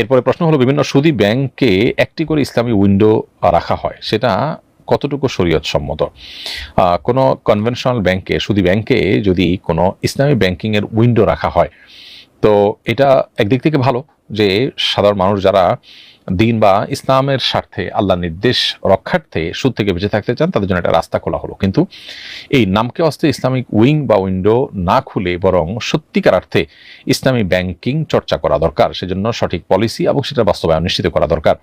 এরপরে প্রশ্ন হলো, বিভিন্ন সুদি ব্যাংকে একটি করে ইসলামী উইন্ডো রাখা হয়, সেটা কতটুকু শরীয়ত সম্মত কোনো কনভেনশনাল ব্যাংকে, সুদি ব্যাংকে যদি কোনো ইসলামী ব্যাংকিংয়ের উইন্ডো রাখা হয় তো এটা একদিক থেকে ভালো যে সাধারণ মানুষ যারা দিন বা ইসলামের স্বার্থে আল্লাহ নির্দেশ রক্ষার্থে সুদ থেকে বেঁচে থাকতে চান, তাদের জন্য একটা রাস্তা খোলা হলো। কিন্তু এই নামকে অস্তে ইসলামিক উইং বা উইন্ডো না খুলে বরং সত্যিকার অর্থে ইসলামী ব্যাংকিং চর্চা করা দরকার। সেজন্য সঠিক পলিসি এবং সেটা বাস্তবায়ন নিশ্চিত করা দরকার।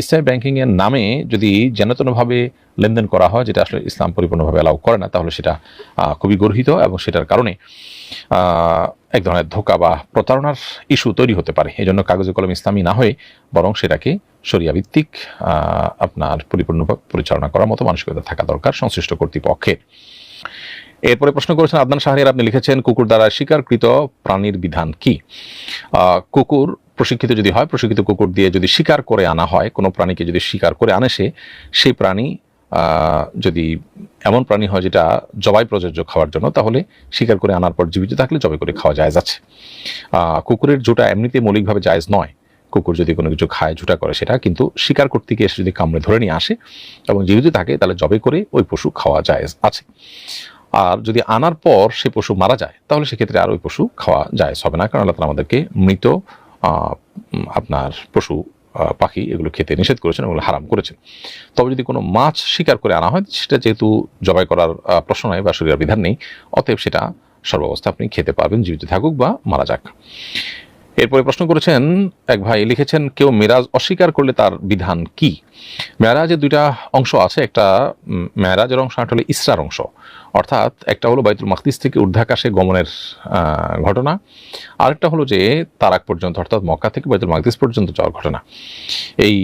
ইসলামী ব্যাংকিংয়ের নামে যদি যেনতনভাবে লেনদেন করা হয়, যেটা আসলে ইসলাম পরিপূর্ণভাবে অ্যালাউ করে না, তাহলে সেটা খুবই গর্হিত এবং সেটার কারণে এক ধরনের ধোকা বা প্রতারণার ইস্যু তৈরি হতে পারে। এই জন্য কাগজে কলম ইসলামী না হয়ে বরং সেটাকে সরিয়া ভিত্তিক আপনার পরিপূর্ণভাবে পরিচালনা করার মতো মানসিকতা থাকা দরকার সংশ্লিষ্ট কর্তৃপক্ষের। এরপরে প্রশ্ন করেছেন, আদনান শাহরিয়ার, আপনি লিখেছেন, কুকুর দ্বারা শিকারকৃত প্রাণীর বিধান কি? কুকুর প্রশিক্ষিত যদি হয়, প্রশিক্ষিত কুকুর দিয়ে যদি শিকার করে আনা হয়, কোনো প্রাণীকে যদি শিকার করে আনে সে, সেই প্রাণী যদি এমন প্রাণী হয় যেটা জবাই প্রযোজ্য খাওয়ার জন্য, তাহলে শিকার করে আনার পর জীবিত থাকলে জবাই করে খাওয়া যায় আছে। কুকুরের জোটা এমনিতে মৌলিকভাবে জায়েজ নয়। কুকুর যদি কোনো কিছু খায় ঝুটা করে, সেটা কিন্তু শিকার করতে গিয়ে এসে যদি কামড়ে ধরে নিয়ে আসে এবং জীবিত থাকে, তাহলে জবে করে ওই পশু খাওয়া যায় আছে। আর যদি আনার পর সে পশু মারা যায়, তাহলে সেক্ষেত্রে আর ওই পশু খাওয়া যায় হবে না, কারণ আল্লাহ আমাদেরকে মৃত আপনার পশু পাখি এগুলো খেতে নিষেধ করেছেন এগুলো হারাম করেছেন। তবে যদি কোনো মাছ শিকার করে আনা হয়, সেটা যেহেতু জবাই করার প্রশ্ন নয় বা শরীরের বিধান নেই, অতএব সেটা সর্বাবস্থা আপনি খেতে পারবেন, জীবিত থাকুক বা মারা যাক। এরপরে প্রশ্ন করেছেন, এক ভাই লিখেছেন, কেউ মেরাজ অস্বীকার করলে তার বিধান কি? মেরাজের দুইটা অংশ আছে, একটা মেরাজের অংশ একটা হলো ইসরার অংশ। অর্থাৎ একটা হলো বাইতুল মাকদিস থেকে ঊর্ধ্বাকাশে গমনের ঘটনা, আরেকটা হলো যে তারাক পর্যন্ত, অর্থাৎ মক্কা থেকে বাইতুল মাকদিস পর্যন্ত যাওয়ার ঘটনা। এই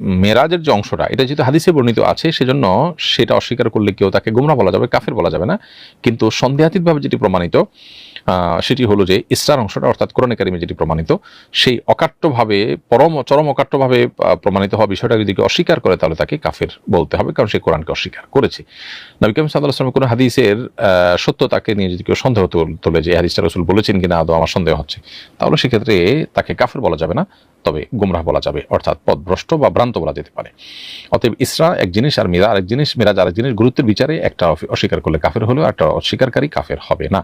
মেরাজের যে অংশটা, এটা যেহেতু হাদিসে বর্ণিত আছে, সেজন্য সেটা অস্বীকার করলে কেউ তাকে গোমরা বলা যাবে, কাফের বলা যাবে না। কিন্তু সন্দেহাতীতভাবে যেটি প্রমাণিত সেটি হলো যে ইসরার অংশটা, অর্থাৎ কোরআন কারিমে যেটি প্রমাণিত, সেই অকাট্যভাবে, পরম, চরম অকাট্যভাবে প্রমাণিত হওয়া বিষয়টা যদি অস্বীকার করে, তাহলে তাকে কাফের বলতে হবে, কারণ সে কোরআনকে অস্বীকার করেছে। নবী সাল্লাহ আসলামের কোনো হাদিসের সত্যতাকে নিয়ে যদি কেউ সন্দেহ তোল- যে হাদিসটা রসুল বলেছেন কিনা আদৌ আমার সন্দেহ হচ্ছে। তাহলে সেক্ষেত্রে তাকে কাফের বলা যাবে না। তবে গুমরাহ বলা যাবে, অর্থাৎ পথভ্রষ্ট বা ভ্রান্ত বলা যেতে পারে। অতএব ইসরা এক জিনিস আর মিরা আরেক জিনিস, মিরাজ আরেক জিনিস গুরুত্বের বিচারে একটা অস্বীকার করলে কাফের হলেও একটা অস্বীকারী কাফের হবে না।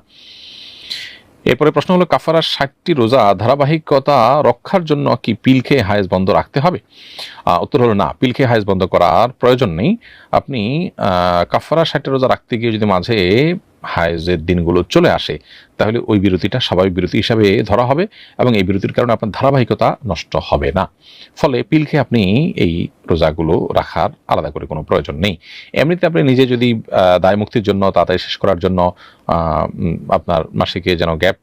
এরপরে প্রশ্ন হলো, কাফারার ষাটটি রোজা ধারাবাহিকতা রক্ষার জন্য কি পিল খেয়ে হায়েজ বন্ধ রাখতে হবে? উত্তর হলো না, পিল খেয়ে হায়েজ বন্ধ করার প্রয়োজন নেই। আপনি কাফারা ষাটটি রোজা রাখতে গিয়ে যদি মাঝে হায়েজের দিনগুলো চলে আসে তাহলে ওই বিরতিটা স্বাভাবিক বিরতি হিসাবে ধরা হবে এবং এই বিরতির কারণে আপনার ধারাবাহিকতা নষ্ট হবে না। ফলে পিল খেয়ে আপনি এই রোজাগুলো রাখার আলাদা করে কোনো প্রয়োজন নেই। এমনিতে আপনি নিজে যদি আহ, দায় মুক্তির জন্য তাড়াতাড়ি শেষ করার জন্য আপনার মাসিকে যেন গ্যাপ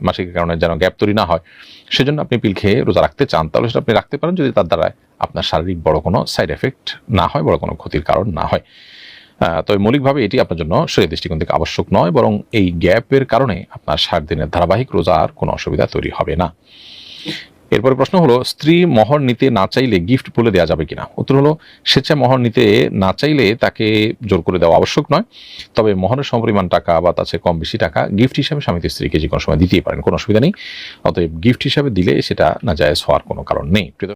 মাসিকের কারণে যেন গ্যাপ তৈরি না হয় সেজন্য আপনি পিল খেয়ে রোজা রাখতে চান। তাহলে সেটা আপনি রাখতে পারেন যদি তার দ্বারা আপনার শারীরিক বড় কোনো সাইড এফেক্ট না হয় বড় কোনো ক্ষতির কারণ না হয়। তবে মৌলিকভাবে এটি আপনার জন্য শরীর দৃষ্টিকোণ থেকে আবশ্যক নয়, বরং এই গ্যাপের কারণে আপনার ষাট দিনের ধারাবাহিক রোজার কোনো অসুবিধা তৈরি হবে না। এরপরে প্রশ্ন হলো, স্ত্রী মহর নিতে না চাইলে গিফট বলে দেওয়া যাবে কিনা? উত্তর হলো, স্বেচ্ছা মহর নিতে না চাইলে তাকে জোর করে দেওয়া আবশ্যক নয়। তবে মহরের সমপরিমাণ টাকা বা চেয়ে কম বেশি টাকা গিফট হিসাবে স্বামী তো স্ত্রীকে যে কোনো সময় দিতেই পারেন, কোনো অসুবিধা নেই। অতএব গিফট হিসাবে দিলে সেটা না জায়েজ হওয়ার কোনো কারণ নেই।